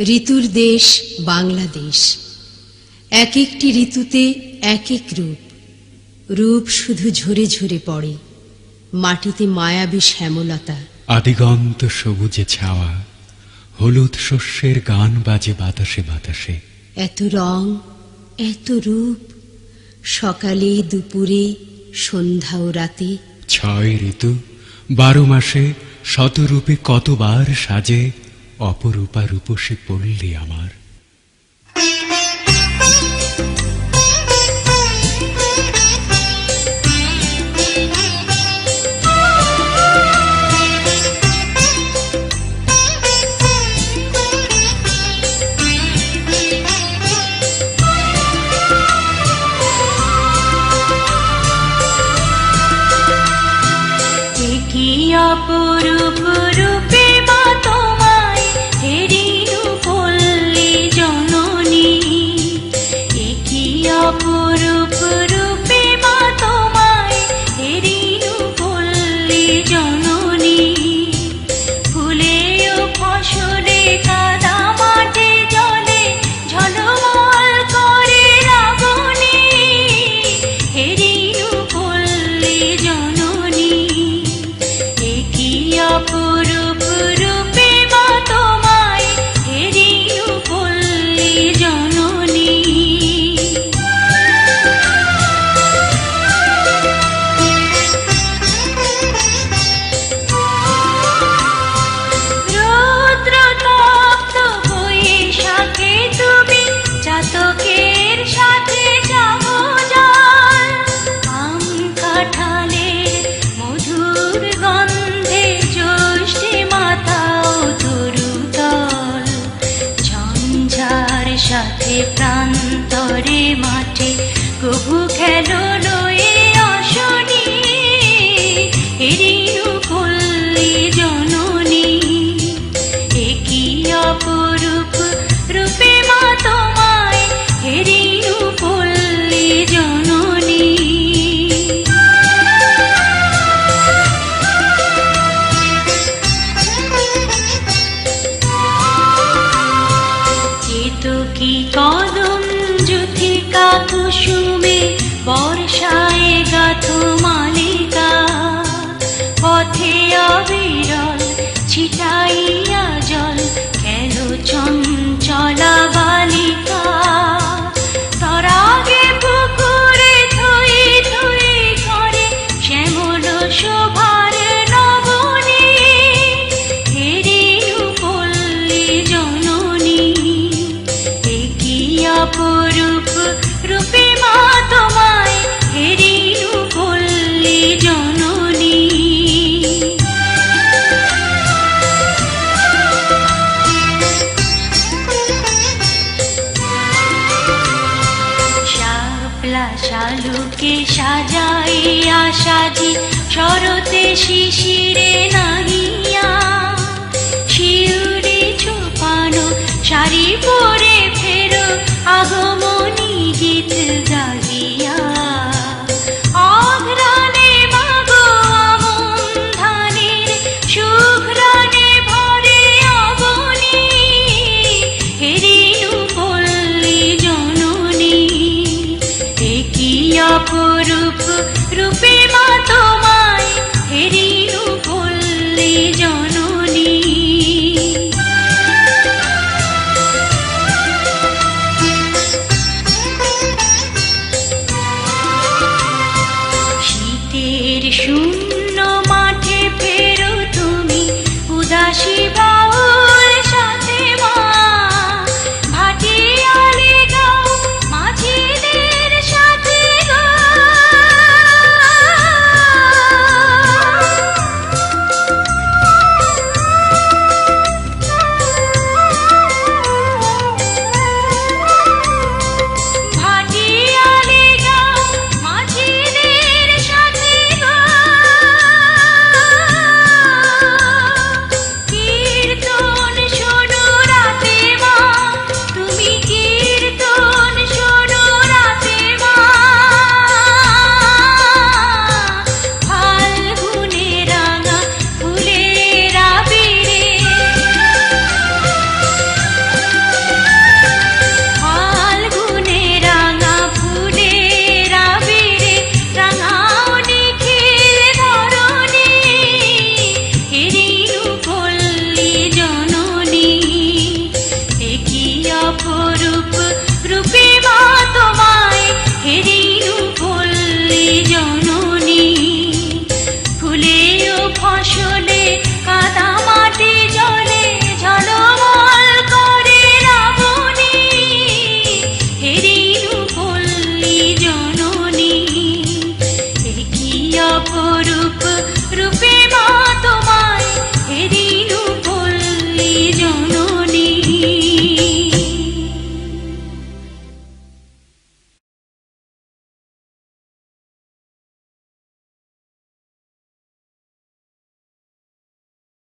ঋতুর দেশ বাংলাদেশ। এক একটি ঋতুতে এক এক রূপ। রূপ শুধু ঝরে ঝরে পড়ে। মাটিতে মায়াবী শ্যামলতা। আদিগন্ত সবুজে ছাওয়া। হলুদ শস্যের গান বাজে বাতাসে বাতাসে। এত রং এত রূপ। সকালে দুপুরে সন্ধ্যা ও রাতে। ছয় ঋতু। বারো মাসে শতরূপে কতবার সাজে। অপরূপা রূপসে পড়লি আমার। কি অপরূপ রূপে প্রান্তরে মাঠে কবু খেলো লয়ে অশনি। tomorrow. শালুকে সাজাইয়া সাজি শরতে শিশিরে নাহিয়া। শিউরে ছোপানো শাড়ি পরে শূন্য মাঠে ফেরো তুমি। উদাসী